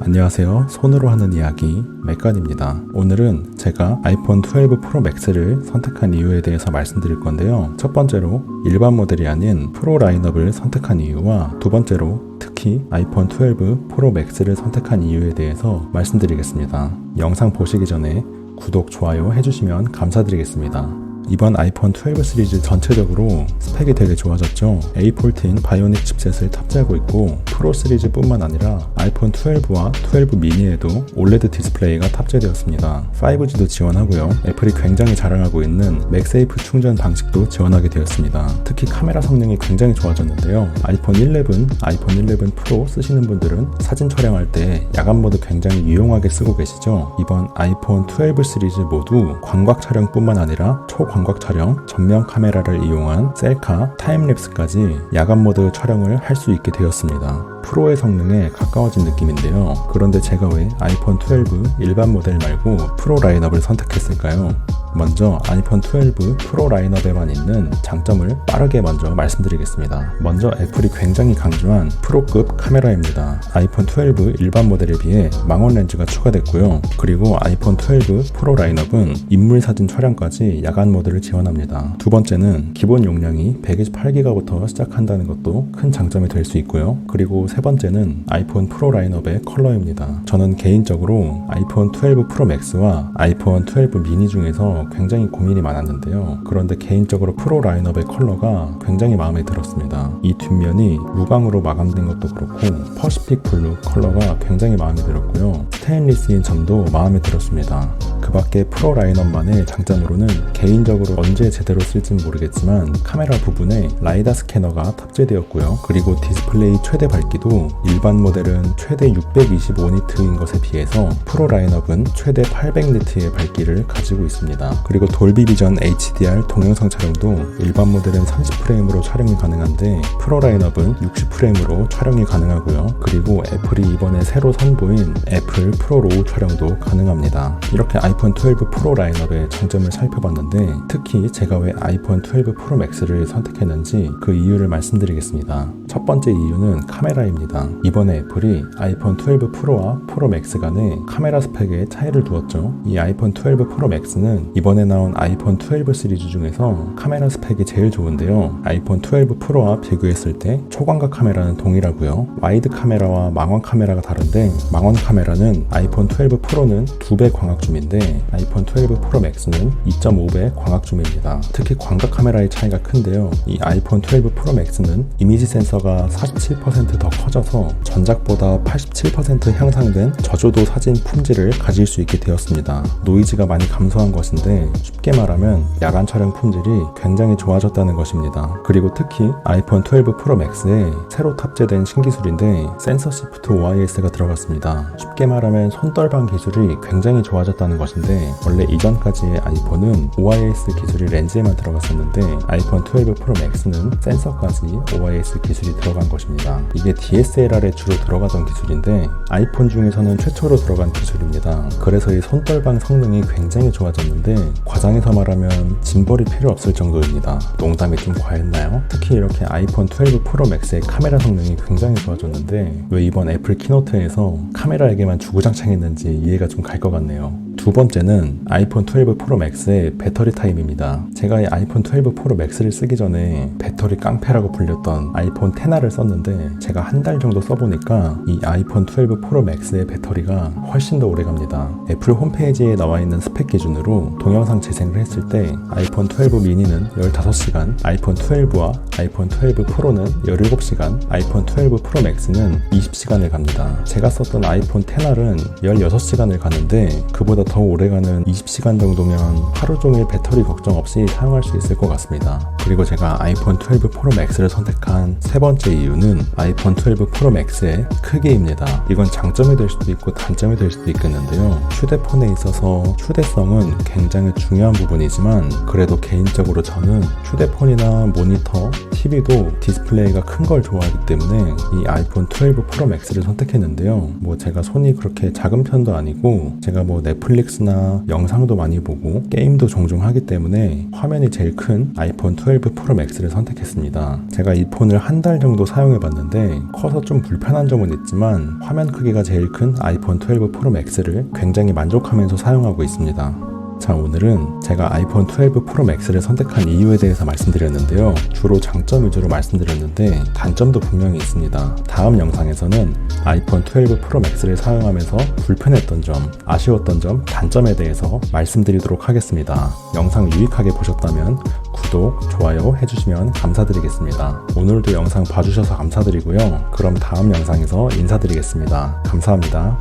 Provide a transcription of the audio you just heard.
안녕하세요. 손으로 하는 이야기 맥간입니다. 오늘은 제가 아이폰 12 프로 맥스를 선택한 이유에 대해서 말씀드릴 건데요. 첫 번째로 일반 모델이 아닌 프로 라인업을 선택한 이유와 두 번째로 특히 아이폰 12 프로 맥스를 선택한 이유에 대해서 말씀드리겠습니다. 영상 보시기 전에 구독, 좋아요 해주시면 감사드리겠습니다. 이번 아이폰 12 시리즈 전체적으로 스펙이 되게 좋아졌죠. A14 바이오닉 칩셋을 탑재하고 있고 프로 시리즈뿐만 아니라 아이폰 12와 12 미니에도 OLED 디스플레이가 탑재되었습니다. 5G도 지원하고요. 애플이 굉장히 자랑하고 있는 맥세이프 충전 방식도 지원하게 되었습니다. 특히 카메라 성능이 굉장히 좋아졌는데요. 아이폰 11, 아이폰 11 프로 쓰시는 분들은 사진 촬영할 때 야간 모드 굉장히 유용하게 쓰고 계시죠. 이번 아이폰 12 시리즈 모두 광각 촬영뿐만 아니라 초광각 촬영, 전면 카메라를 이용한 셀카, 타임랩스까지 야간 모드 촬영을 할 수 있게 되었습니다. 프로의 성능에 가까워진 느낌인데요. 그런데 제가 왜 아이폰 12 일반 모델 말고 프로 라인업을 선택했을까요? 먼저 아이폰 12 프로 라인업에만 있는 장점을 빠르게 먼저 말씀드리겠습니다. 먼저 애플이 굉장히 강조한 프로급 카메라입니다. 아이폰 12 일반 모델에 비해 망원 렌즈가 추가됐고요. 그리고 아이폰 12 프로 라인업은 인물 사진 촬영까지 야간 모드를 지원합니다. 두 번째는 기본 용량이 128기가부터 시작한다는 것도 큰 장점이 될 수 있고요. 그리고 세 번째는 아이폰 프로 라인업의 컬러입니다. 저는 개인적으로 아이폰 12 프로 맥스와 아이폰 12 미니 중에서 굉장히 고민이 많았는데요. 그런데 개인적으로 프로 라인업의 컬러가 굉장히 마음에 들었습니다. 이 뒷면이 무광으로 마감된 것도 그렇고 퍼시픽 블루 컬러가 굉장히 마음에 들었고요. 스테인리스인 점도 마음에 들었습니다. 그 밖에 프로 라인업만의 장점으로는 개인적으로 언제 제대로 쓸지는 모르겠지만 카메라 부분에 라이다 스캐너가 탑재되었고요. 그리고 디스플레이 최대 밝기도 일반 모델은 최대 625니트인 것에 비해서 프로 라인업은 최대 800니트의 밝기를 가지고 있습니다. 그리고 돌비 비전 HDR 동영상 촬영도 일반 모델은 30프레임으로 촬영이 가능한데 프로 라인업은 60프레임으로 촬영이 가능하고요. 그리고 애플이 이번에 새로 선보인 애플 프로 로우 촬영도 가능합니다. 이렇게 아이 폰 12 프로 라인업의 장점을 살펴봤는데 특히 제가 왜 아이폰 12 프로 맥스를 선택했는지 그 이유를 말씀드리겠습니다. 첫 번째 이유는 카메라입니다. 이번에 애플이 아이폰 12 프로와 프로 맥스 간의 카메라 스펙에 차이를 두었죠. 이 아이폰 12 프로 맥스는 이번에 나온 아이폰 12 시리즈 중에서 카메라 스펙이 제일 좋은데요. 아이폰 12 프로와 비교했을 때 초광각 카메라는 동일하고요. 와이드 카메라와 망원 카메라가 다른데 망원 카메라는 아이폰 12 프로는 2배 광학 줌인데 아이폰 12 프로 맥스는 2.5배 광학 줌입니다. 특히 광각 카메라의 차이가 큰데요. 이 아이폰 12 프로 맥스는 이미지 센서 가 47%더 커져서 전작보다 87% 향상된 저조도 사진 품질을 가질 수 있게 되었습니다. 노이즈가 많이 감소한 것인데 쉽게 말하면 야간 촬영 품질이 굉장히 좋아졌다는 것입니다. 그리고 특히 아이폰 12 프로 맥스에 새로 탑재된 신기술인데 센서 시프트 OIS가 들어갔습니다. 쉽게 말하면 손떨방 기술이 굉장히 좋아졌다는 것인데 원래 이전까지의 아이폰은 OIS 기술이 렌즈에만 들어갔었는데 아이폰 12 프로 맥스는 센서까지 OIS 기술이 들어간 것입니다. 이게 DSLR에 주로 들어가던 기술인데 아이폰 중에서는 최초로 들어간 기술입니다. 그래서 이 손떨방 성능이 굉장히 좋아졌는데 과장해서 말하면 짐벌이 필요 없을 정도입니다. 농담이 좀 과했나요? 특히 이렇게 아이폰 12 프로 맥스의 카메라 성능이 굉장히 좋아졌는데 왜 이번 애플 키노트에서 카메라에게만 주구장창했는지 이해가 좀 갈 것 같네요. 두 번째는 아이폰 12 프로 맥스의 배터리 타임입니다. 제가 이 아이폰 12 프로 맥스를 쓰기 전에 배터리 깡패라고 불렸던 아이폰 10R을 썼는데 제가 한 달 정도 써보니까 이 아이폰 12 프로 맥스의 배터리가 훨씬 더 오래 갑니다. 애플 홈페이지에 나와 있는 스펙 기준으로 동영상 재생을 했을 때 아이폰 12 미니는 15시간, 아이폰 12와 아이폰 12 프로는 17시간, 아이폰 12 프로 맥스는 20시간을 갑니다. 제가 썼던 아이폰 10R은 16시간을 가는데 그보다 더 오래 가는 20시간 정도면 하루 종일 배터리 걱정 없이 사용할 수 있을 것 같습니다. 그리고 제가 아이폰 12 프로 맥스를 선택한 세번 째 이유는 아이폰 12 프로 맥스의 크기입니다. 이건 장점이 될 수도 있고 단점이 될 수도 있겠는데요. 휴대폰에 있어서 휴대성은 굉장히 중요한 부분이지만 그래도 개인적으로 저는 휴대폰이나 모니터, TV도 디스플레이가 큰 걸 좋아하기 때문에 이 아이폰 12 프로 맥스를 선택했는데요. 뭐 제가 손이 그렇게 작은 편도 아니고 제가 뭐 넷플릭스나 영상도 많이 보고 게임도 종종 하기 때문에 화면이 제일 큰 아이폰 12 프로 맥스를 선택했습니다. 제가 이 폰을 한 달 정도 사용해 봤는데 커서 좀 불편 불편한 점은 있지만 화면 크기가 제일 큰 아이폰 12 프로 맥스를 굉장히 만족하면서 사용하고 있습니다. 자, 오늘은 제가 아이폰 12 프로 맥스를 선택한 이유에 대해서 말씀드렸는데요. 주로 장점 위주로 말씀드렸는데 단점도 분명히 있습니다. 다음 영상에서는 아이폰 12 프로 맥스를 사용하면서 불편했던 점, 아쉬웠던 점, 단점에 대해서 말씀드리도록 하겠습니다. 영상 유익하게 보셨다면 구독, 좋아요 해주시면 감사드리겠습니다. 오늘도 영상 봐주셔서 감사드리고요. 그럼 다음 영상에서 인사드리겠습니다. 감사합니다.